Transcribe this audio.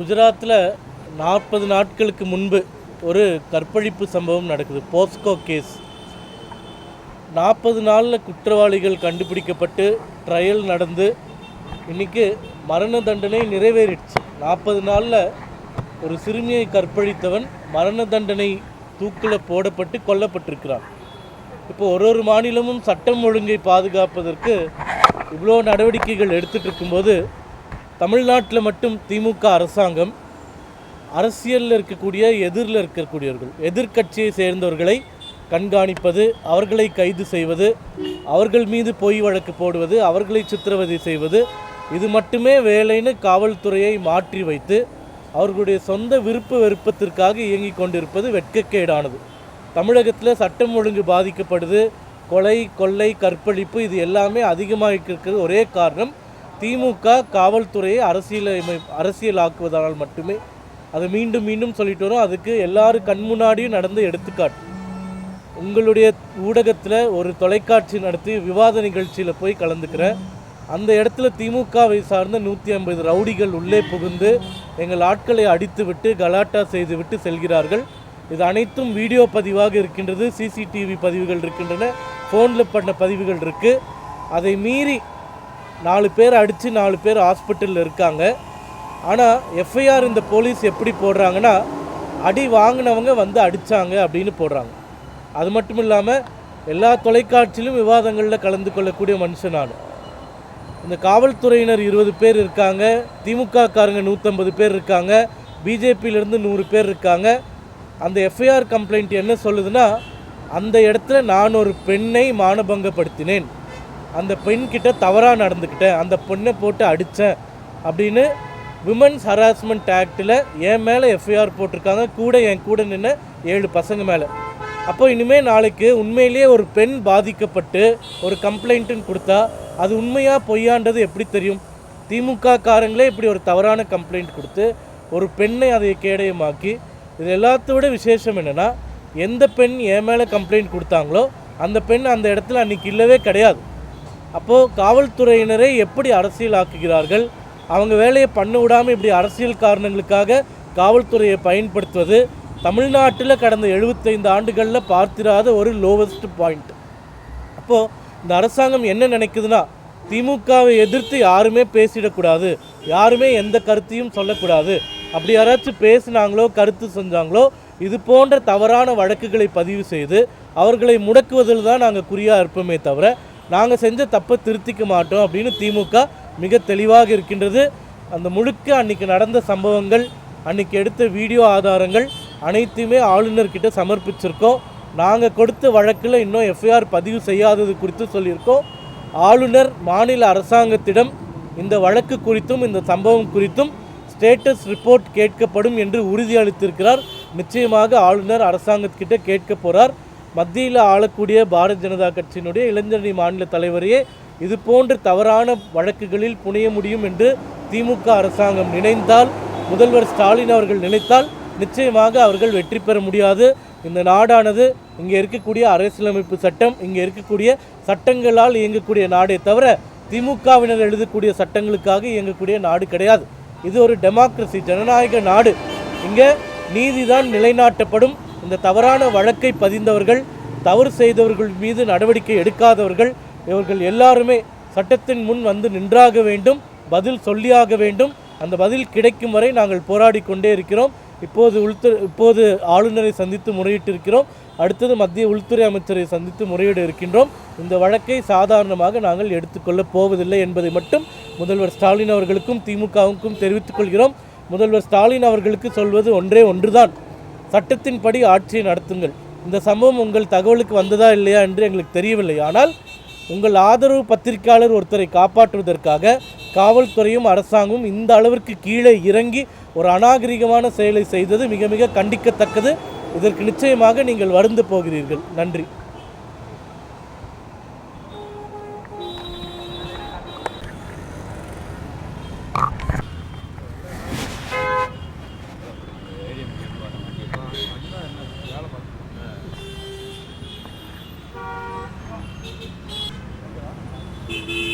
குஜராத்தில் நாற்பது நாட்களுக்கு முன்பு ஒரு கற்பழிப்பு சம்பவம் நடக்குது போஸ்கோ கேஸ் நாற்பது நாளில் குற்றவாளிகள் கண்டுபிடிக்கப்பட்டு ட்ரையல் நடந்து இன்றைக்கி மரண தண்டனை நிறைவேறிடுச்சு. நாற்பது நாளில் ஒரு சிறுமியை கற்பழித்தவன் மரண தண்டனை தூக்கில் போடப்பட்டு கொல்லப்பட்டிருக்கிறான். இப்போ ஒரு ஒரு மாநிலமும் சட்டம் ஒழுங்கை பாதுகாப்பதற்கு இவ்வளோ நடவடிக்கைகள் எடுத்துகிட்டு இருக்கும்போது தமிழ்நாட்டில் மட்டும் திமுக அரசாங்கம் அரசியலில் இருக்கக்கூடிய எதிரில் இருக்கக்கூடியவர்கள் எதிர்க்கட்சியை சேர்ந்தவர்களை கண்காணிப்பது அவர்களை கைது செய்வது அவர்கள் மீது பொய் வழக்கு போடுவது அவர்களை சித்திரவதை செய்வது இது மட்டுமே வேலைன்னு காவல்துறையை மாற்றி வைத்து அவர்களுடைய சொந்த விருப்ப விருப்பத்திற்காக இயங்கிக் கொண்டிருப்பது வெட்கக்கேடானது. தமிழகத்தில் சட்டம் ஒழுங்கு பாதிக்கப்படுது கொலை கொள்ளை கற்பழிப்பு இது எல்லாமே அதிகமாக இருக்கிறது ஒரே காரணம் திமுக காவல்துறையை அரசியல் அரசியலாக்குவதால் மட்டுமே அதை மீண்டும் மீண்டும் சொல்லிட்டு வரோம். அதுக்கு எல்லாரும் கண் முன்னாடியும் நடந்த எடுத்துக்காட்டு. உங்களுடைய ஊடகத்தில் ஒரு தொலைக்காட்சி நடத்தி விவாத நிகழ்ச்சியில் போய் கலந்துக்கிறேன் அந்த இடத்துல திமுகவை சார்ந்த நூற்றி ஐம்பது ரவுடிகள் உள்ளே புகுந்து எங்கள் ஆட்களை அடித்து விட்டு கலாட்டா செய்து விட்டு செல்கிறார்கள். இது அனைத்தும் வீடியோ பதிவாக இருக்கின்றது. சிசிடிவி பதிவுகள் இருக்கின்றன. ஃபோனில் பண்ண பதிவுகள் இருக்குது அதை மீறி நாலு பேர் அடித்து நாலு பேர் ஹாஸ்பிட்டலில் இருக்காங்க. ஆனால் எஃப்ஐஆர் இந்த போலீஸ் எப்படி போடுறாங்கன்னா அடி வாங்கினவங்க வந்து அடித்தாங்க அப்படின்னு போடுறாங்க. அது மட்டும் இல்லாமல் எல்லா தொலைக்காட்சியிலும் விவாதங்களில் கலந்து கொள்ளக்கூடிய மனுஷன் நான். இந்த காவல்துறையினர் இருபது பேர் இருக்காங்க. திமுக காரங்க நூற்றம்பது பேர் இருக்காங்க. பிஜேபியிலேருந்து நூறு பேர் இருக்காங்க. அந்த எஃப்ஐஆர் கம்ப்ளைண்ட் என்ன சொல்லுதுன்னா அந்த இடத்துல நான் ஒரு பெண்ணை மானபங்கப்படுத்தினேன். அந்த பெண்கிட்ட தவறாக நடந்துக்கிட்டேன். அந்த பெண்ணை போட்டு அடித்தேன் அப்படின்னு விமன்ஸ் ஹராஸ்மெண்ட் ஆக்டில் என் மேலே எஃப்ஐஆர் போட்டிருக்காங்க. கூட என் கூட நின்று ஏழு பசங்க மேலே. அப்போ இனிமேல் நாளைக்கு உண்மையிலேயே ஒரு பெண் பாதிக்கப்பட்டு ஒரு கம்ப்ளைண்ட்டுன்னு கொடுத்தா அது உண்மையாக பொய்யான்றது எப்படி தெரியும்? திமுக காரங்களே இப்படி ஒரு தவறான கம்ப்ளைண்ட் கொடுத்து ஒரு பெண்ணை அதை கேடயமாக்கி இது எல்லாத்தோட விசேஷம் என்னென்னா எந்த பெண் என் மேலே கம்ப்ளைண்ட் கொடுத்தாங்களோ அந்த பெண் அந்த இடத்துல அன்றைக்கி இல்லவே கிடையாது. அப்போது காவல்துறையினரை எப்படி அரசியலாக்குகிறார்கள்? அவங்க வேலையை பண்ண விடாமல் இப்படி அரசியல் காரணங்களுக்காக காவல்துறையை பயன்படுத்துவது தமிழ்நாட்டில் கடந்த எழுபத்தைந்து ஆண்டுகளில் பார்த்திராத ஒரு லோவஸ்ட் பாயிண்ட் அப்போது இந்த அரசாங்கம் என்ன நினைக்குதுன்னா திமுகவை எதிர்த்து யாருமே பேசிடக்கூடாது. யாருமே எந்த கருத்தையும் சொல்லக்கூடாது. அப்படி யாராச்சும் பேசினாங்களோ கருத்து செஞ்சாங்களோ இது போன்ற தவறான வழக்குகளை பதிவு செய்து அவர்களை முடக்குவதில் தான் நாங்கள் குறியாக இருப்போமே தவிர நாங்கள் செஞ்ச தப்பை திருத்திக்க மாட்டோம் அப்படின்னு திமுக மிக தெளிவாக இருக்கின்றது. அந்த முழுக்க அன்னைக்கு நடந்த சம்பவங்கள் அன்னைக்கு எடுத்த வீடியோ ஆதாரங்கள் அனைத்தையுமே ஆளுநர்கிட்ட சமர்ப்பிச்சிருக்கோம். நாங்கள் கொடுத்த வழக்கில் இன்னும் எஃப்ஐஆர் பதிவு செய்யாதது குறித்து சொல்லியிருக்கோம். ஆளுநர் மாநில அரசாங்கத்திடம் இந்த வழக்கு குறித்தும் இந்த சம்பவம் குறித்தும் ஸ்டேட்டஸ் ரிப்போர்ட் கேட்கப்படும் என்று உறுதியளித்திருக்கிறார். நிச்சயமாக ஆளுநர் அரசாங்கத்திட்ட கேட்க போகிறார் மத்தியில் ஆளக்கூடிய பாரதிய ஜனதா கட்சியினுடைய இளைஞரணி மாநில தலைவரையே இது போன்ற தவறான வழக்குகளில் புனைய முடியும் என்று திமுக அரசாங்கம் நினைந்தால் முதல்வர் ஸ்டாலின் அவர்கள் நினைத்தால் நிச்சயமாக அவர்கள் வெற்றி பெற முடியாது. இந்த நாடானது இங்கே இருக்கக்கூடிய அரசியலமைப்பு சட்டம் இங்கே இருக்கக்கூடிய சட்டங்களால் இயங்கக்கூடிய நாடே தவிர திமுகவினர் எழுதக்கூடிய சட்டங்களுக்காக இயங்கக்கூடிய நாடு கிடையாது. இது ஒரு டெமோக்ரஸி ஜனநாயக நாடு. இங்கே நீதிதான் நிலைநாட்டப்படும். இந்த தவறான வழக்கை பதிந்தவர்கள் தவறு செய்தவர்கள் மீது நடவடிக்கை எடுக்காதவர்கள் இவர்கள் எல்லாருமே சட்டத்தின் முன் வந்து நின்றாக வேண்டும் பதில் சொல்லியாக வேண்டும். அந்த பதில் கிடைக்கும் வரை நாங்கள் போராடி கொண்டே இருக்கிறோம். இப்போது உள்துறை இப்போது ஆளுநரை சந்தித்து முறையிட்டு இருக்கிறோம் அடுத்தது மத்திய உள்துறை அமைச்சரை சந்தித்து முறையிட இருக்கின்றோம். இந்த வழக்கை சாதாரணமாக நாங்கள் எடுத்துக்கொள்ளப் போவதில்லை என்பதை மட்டும் முதல்வர் ஸ்டாலின் அவர்களுக்கும் திமுகவுக்கும் தெரிவித்துக் கொள்கிறோம். முதல்வர் ஸ்டாலின் அவர்களுக்கு சொல்வது ஒன்றே ஒன்றுதான். சட்டத்தின்படி ஆட்சியை நடத்துங்கள். இந்த சம்பவம் உங்கள் தகவலுக்கு வந்ததா இல்லையா என்று எங்களுக்கு தெரியவில்லை. ஆனால் உங்கள் ஆதரவு பத்திரிகையாளர் ஒருத்தரை காப்பாற்றுவதற்காக காவல்துறையும் அரசாங்கமும் இந்த அளவிற்கு கீழே இறங்கி ஒரு அநாகரிகமான செயலை செய்தது மிக மிக கண்டிக்கத்தக்கது. இதற்கு நிச்சயமாக நீங்கள் வருந்து போகிறீர்கள். நன்றி. Beep beep.